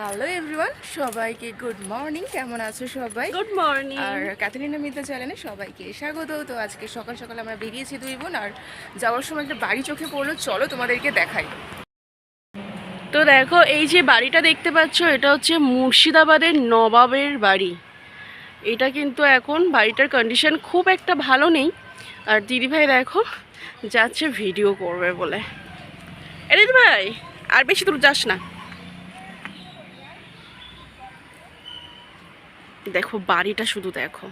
Hello everyone সবাইকে good morning কেমন আছো সবাই? গুড মর্নিং আর ক্যাথরিনা মিতা চ্যানেলে সবাইকে স্বাগত। তো আজকে সকাল সকাল আমরা বেরিয়েছি দুই বোন আর যাওয়ার সময় একটা বাড়ি চোখে পড়ল। চলো তোমাদেরকে দেখাই। তো দেখো এই যে বাড়িটা দেখতে পাচ্ছ এটা হচ্ছে মুর্শিদাবাদের নবাবের বাড়ি। এটা কিন্তু এখন বাড়িটার কন্ডিশন খুব একটা ভালো নেই। আর দিদিভাই দেখো যাচ্ছে ভিডিও করবে বলে। এ দিদিভাই আর বেশি দূর যাস না। দেখো বাড়িটা শুধু দেখো।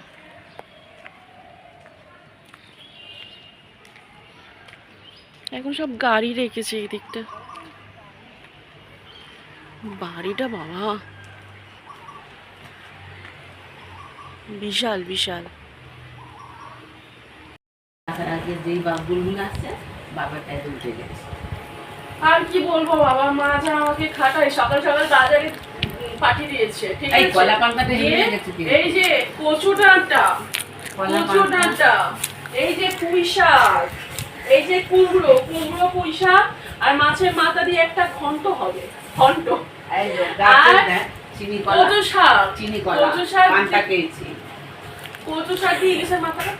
এখন সব গাড়ি রেখেছে এই দিকটা বাড়িটা বাবা। বিশাল বিশাল। আগে যেই বাবুলগুলো আসছে বাবাটাই উঠে গেছে। আর কি বলব বাবা মা যা আমাকে খাটায় সকাল সকাল বাজারে পাঠিয়ে দিয়েছে ঠিক এই আছে? কলা পান্তাটা দিয়ে গেছে এই যে কচু ডাঁটা কচু ডাঁটা এই যে পুঁই শাক এই যে কুমড়ো কুমড়ো পুঁই শাক আর মাছের মাথা দিয়ে একটা ঘন্ট হবে ঘন্ট। এই যে গাছের আর চিনি কলা। কচু শাক চিনি কলা কচু শাক পান্তা খেয়েছি। কচু শাক দিয়ে ইলিশের মাথাটা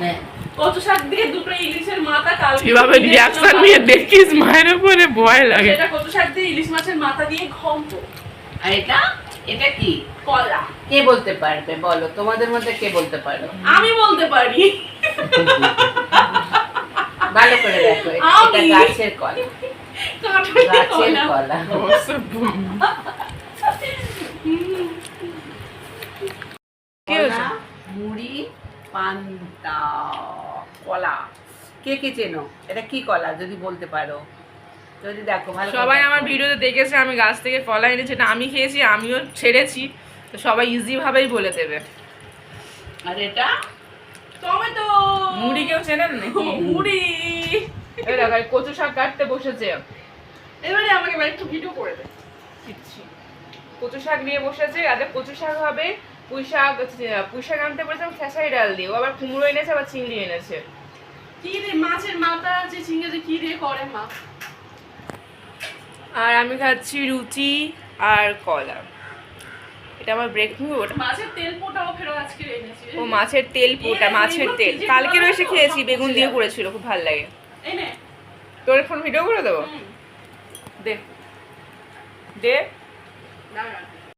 হ্যাঁ। কচু শাক দিয়ে দুটো ইলিশের মাথা কাল কীভাবে রিয়াকশন নিয়ে দেখিস মায়ের উপরে ভয় লাগে। সেটা কচু শাক দিয়ে ইলিশ মাছের মাথা দিয়ে ঘন্ট। আর এটা এটা কি? কলা। কে বলতে পারবে বলো? তোমাদের মধ্যে কে বলতে পারো আমি বলতে পারি। ভালো করে দেখো এটা গাছের কলা। গাছের? কলা, মুড়ি পান্তা কলা। কে কে চেনো? এটা কি কলা? যদি বলতে পারো। যদি দেখো ভালো সবাই আমার ভিডিওতে দেখেছে আমি গাছ থেকে কলা এনেছি যেটা আমি খেয়েছি আমিও ছেড়েছি তো সবাই ইজি ভাবেই বলে দেবে। আর এটা? টমেটো! মুড়ি কেউ চেনেন নাকি? মুড়ি! এই দেখো কচু শাক কাটতে বসেছে। এবারে আমাকে এবার একটু ভিডিও করে দে। কচু শাক নিয়ে বসেছে আজ কচু শাক হবে পুঁই শাক পুঁই শাক আনতে বলেছিলাম খেসারি ডাল দিয়ে। ও আবার কুমড়ো এনেছে আবার চিংড়ি এনেছে। কি রে মাছের মাথা যে চিংড়ি যে কি দিয়ে করে মা। আর আমি খাচ্ছি রুটি আর কলা। এটা আমার ব্রেক ওটা মাছের তেল পোটাও ফেরো আজকে ও মাছের তেল পোটা মাছের তেল। কালকে এসে খেয়েছি বেগুন দিয়ে করেছিল খুব ভালো লাগে। তোর ফোন ভিডিও করে দেবো? দে। দে। দাঁড়া।